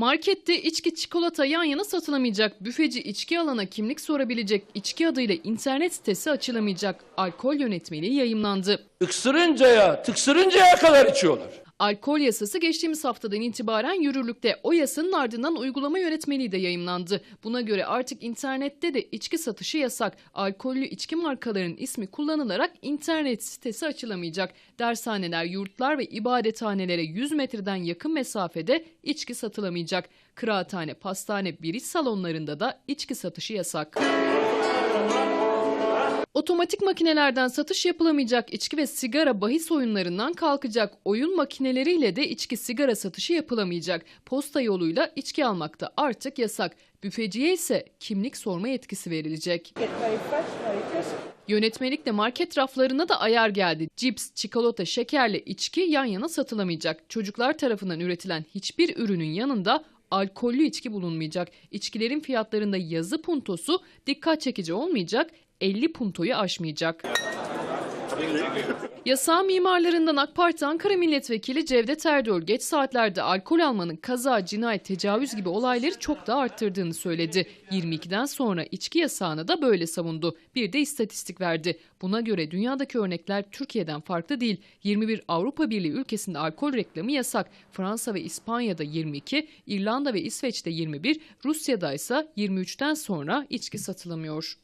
Markette içki çikolata yan yana satılamayacak. Büfeci içki alana kimlik sorabilecek. içki adıyla internet sitesi açılamayacak. Alkol yönetmeliği yayımlandı. Iksırıncaya, tıksırıncaya kadar içiyorlar. Alkol yasası geçtiğimiz haftadan itibaren yürürlükte. O yasanın ardından uygulama yönetmeliği de yayımlandı. Buna göre artık internette de içki satışı yasak. Alkollü içki markalarının ismi kullanılarak internet sitesi açılamayacak. Dershaneler, yurtlar ve ibadethanelere 100 metreden yakın mesafede içki satılamayacak. Kıraathane, pastane, biriç salonlarında da içki satışı yasak. Otomatik makinelerden satış yapılamayacak içki ve sigara bahis oyunlarından kalkacak. Oyun makineleriyle de içki sigara satışı yapılamayacak. Posta yoluyla içki almak da artık yasak. Büfeciye ise kimlik sorma yetkisi verilecek. Yönetmelikle market raflarına da ayar geldi. Cips, çikolata, şekerle içki yan yana satılamayacak. Çocuklar tarafından üretilen hiçbir ürünün yanında alkollü içki bulunmayacak. İçkilerin fiyatlarında yazı puntosu dikkat çekici olmayacak, 50 puntoyu aşmayacak. Yasağı mimarlarından AK Parti Ankara Milletvekili Cevdet Erdoğan geç saatlerde alkol almanın kaza, cinayet, tecavüz gibi olayları çok da arttırdığını söyledi. 22'den sonra içki yasağını da böyle savundu. Bir de istatistik verdi. Buna göre dünyadaki örnekler Türkiye'den farklı değil. 21 Avrupa Birliği ülkesinde alkol reklamı yasak. Fransa ve İspanya'da 22, İrlanda ve İsveç'te 21, Rusya'da ise 23'ten sonra içki satılamıyor.